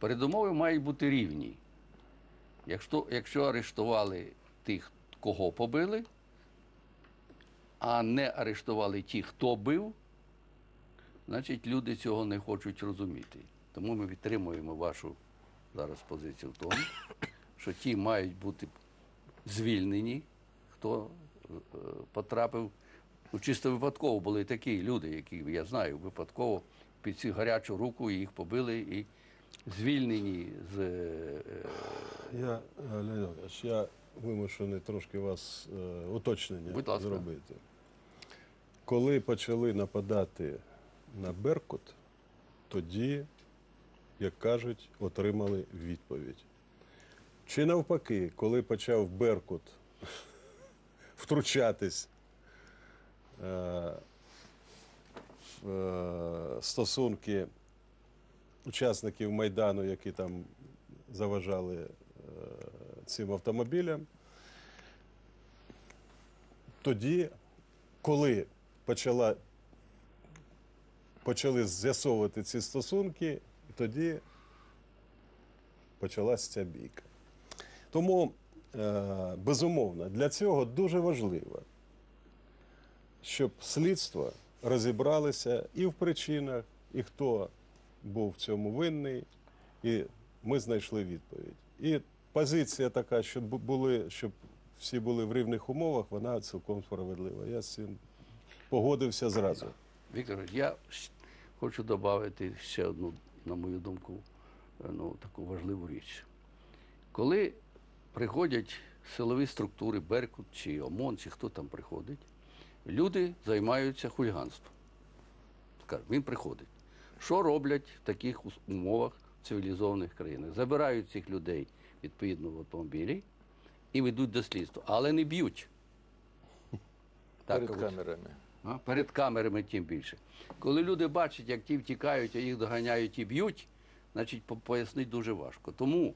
Передумови мають бути рівні. Якщо, якщо арештували тих, кого побили, а не арештували ті, хто бив, значить люди цього не хочуть розуміти. Тому ми підтримуємо вашу зараз позицію в тому, що ті мають бути звільнені, хто е, потрапив. Ну, чисто випадково були такі люди, які я знаю, випадково під цю гарячу руку їх побили і звільнені з е, Я, е, Леонід я вимушений трошки вас е, уточнення Будь ласка. зробити. Коли почали нападати на Беркут, тоді, як кажуть, отримали відповідь. Чи навпаки, коли почав Беркут втручатись в стосунки учасників Майдану, які там заважали е, цим автомобілям. Тоді, коли почала, почали з'ясовувати ці стосунки, тоді почалася ця бійка. Тому, е, безумовно, для цього дуже важливо, щоб слідство розібралося і в причинах, і хто був в цьому винний, і ми знайшли відповідь. І позиція така, щоб були, щоб всі були в рівних умовах, вона цілком справедлива. Я з цим погодився зразу. Віктор, я хочу додати ще одну, на мою думку, е, ну, таку важливу річ. Коли приходять силові структури, Беркут чи ОМОН, чи хто там приходить, люди займаються хуліганством. Він приходить. Що роблять в таких умовах цивілізованих країнах? Забирають цих людей відповідно в автомобілі і ведуть до слідства, але не б'ють. Перед камерами. А? Перед камерами тим більше. Коли люди бачать, як ті втікають, а їх доганяють і б'ють, значить пояснити дуже важко. Тому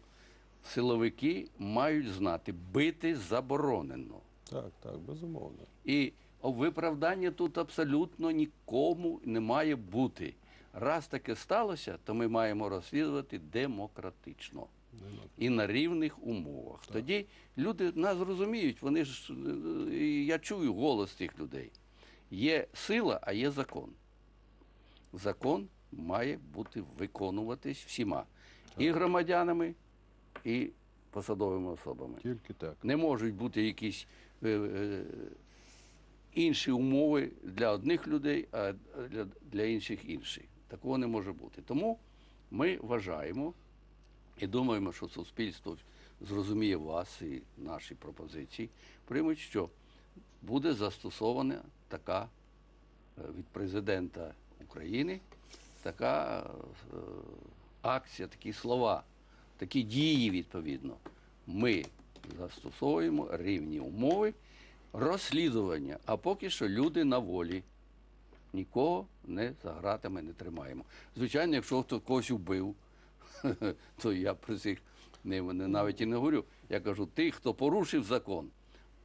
силовики мають знати, бити заборонено. Так, так, безумовно. І виправдання тут абсолютно нікому не має бути. Раз таке сталося, то ми маємо розслідувати демократично і на рівних умовах. Тоді люди нас розуміють, вони ж е, я чую голос цих людей. Є сила, а є закон. Закон має бути виконуватись всіма і громадянами, і посадовими особами. Тільки так. Не можуть бути якісь е, е, інші умови для одних людей, а для, для інших інші. Такого не може бути. Тому ми вважаємо і думаємо, що суспільство зрозуміє вас і наші пропозиції, приймуть, що буде застосована така е, від президента України така е, акція, такі слова, такі дії відповідно. Ми застосовуємо рівні умови розслідування, а поки що люди на волі. Нікого не за гратами не тримаємо. Звичайно, якщо хто когось убив, то я про цих навіть і не говорю. Я кажу, тих, хто порушив закон,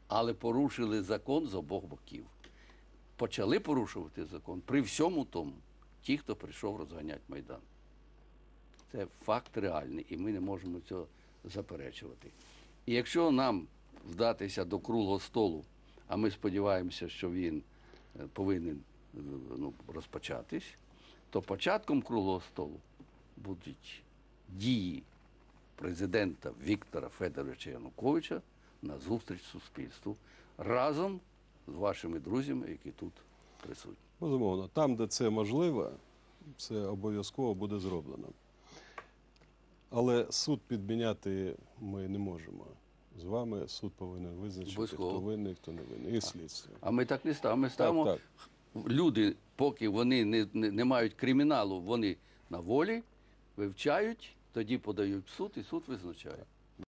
але порушили закон з обох боків. Почали порушувати закон при всьому тому, ті, хто прийшов розганяти Майдан. Це факт реальний, і ми не можемо цього заперечувати. І якщо нам вдатися до круглого столу, а ми сподіваємося, що він е, повинен ну, розпочатись, то початком круглого столу будуть дії президента Віктора Федоровича Януковича на зустріч суспільству разом з вашими друзями, які тут присутні. Безумовно, там, де це можливо, це обов'язково буде зроблено. Але суд підміняти ми не можемо. З вами суд повинен визначити, Обов'язково. хто винний, хто не винний. І слідство. А ми так не ставимо. Ми ставимо так. Люди, поки вони не, не, не мають криміналу, вони на волі, вивчають, тоді подають в суд, і суд визначає.